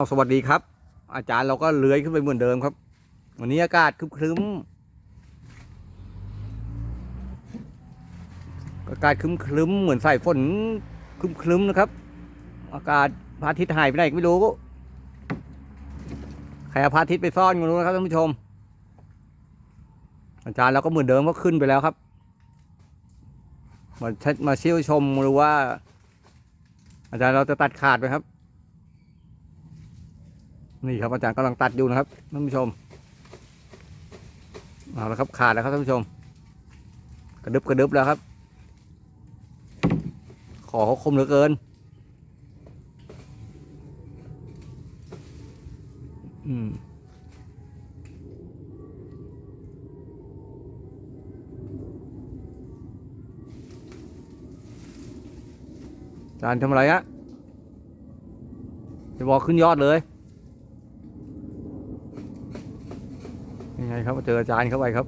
สวัสดีครับ อาจารย์เราก็เลื้อยขึ้นไปเหมือนเดิมครับ วันนี้อากาศครึ้มๆอากาศครึ้มๆเหมือนใส่ฝนครึ้มๆนะครับ อากาศพระอาทิตย์หายไปไหนก็ไม่รู้ใครเอาพระอาทิตย์ไปซ่อนก็รู้นะครับท่านผู้ชม อาจารย์เราก็เหมือนเดิมก็ขึ้นไปแล้วครับ มาเช็ดมาเชี่ยวชมดูว่า อาจารย์เราจะตัดขาดไหมครับ นี่ครับอาจารย์กำลังตัดอยู่นะครับท่านผู้ชมเอาละครับขาดแล้วครับท่านผู้ชม กระดึบกระดึบแล้วครับ ขอเขาคมเหลือเกิน อืมอาจารย์ทำอะไรฮะจะบอกขึ้นยอดเลย ยังไงครับเจออาจารย์เข้าไปครับ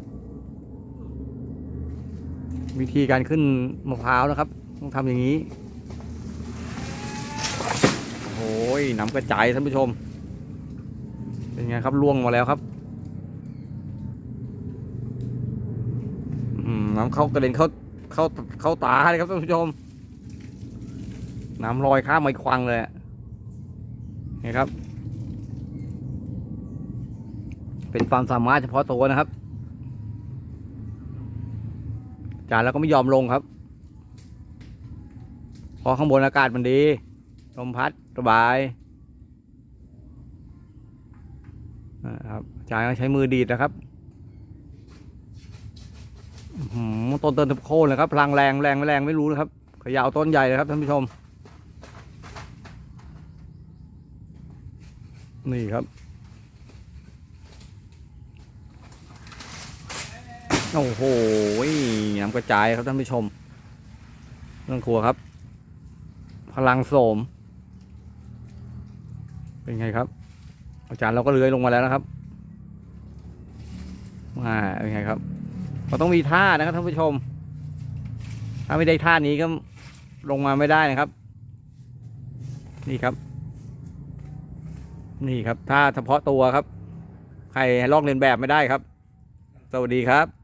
วิธีการขึ้นมะพร้าวนะครับ ต้องทำอย่างนี้โอ้ยน้ำกระจายท่านผู้ชม เป็นไงครับล่วงมาแล้วครับน้ำเข้ากระเด็นเข้าเข้าเข้าตาเลยครับท่านผู้ชม น้ำลอยข้ามไม้ควังเลยอะครับ เป็นความสามารถเฉพาะตัวนะครับ จารย์แล้วก็ไม่ยอมลงครับพราะข้างบนอากาศมันดี ลมพัดสบายนะครับจารย์ก็ใช้มือดีดนะครับต้นเต้นทุบโค่นเลยครับพลังแรงแรงไม่แรงไม่รู้นะครับขยาวต้นใหญ่เลยครับท่านผู้ชม นี่ครับ โอ้โหน้ำกระจายครับท่านผู้ชมเรื่องครัวครับ พลังโสม เป็นไงครับ อาจารย์เราก็เลื้อยลงมาแล้วนะครับอ่าเป็นไงครับเราต้องมีท่านะครับท่านผู้ชม ถ้าไม่ได้ท่านี้ก็ลงมาไม่ได้นะครับ นี่ครับ นี่ครับท่าเฉพาะตัวครับ ใครลอกเลียนแบบไม่ได้ครับ สวัสดีครับ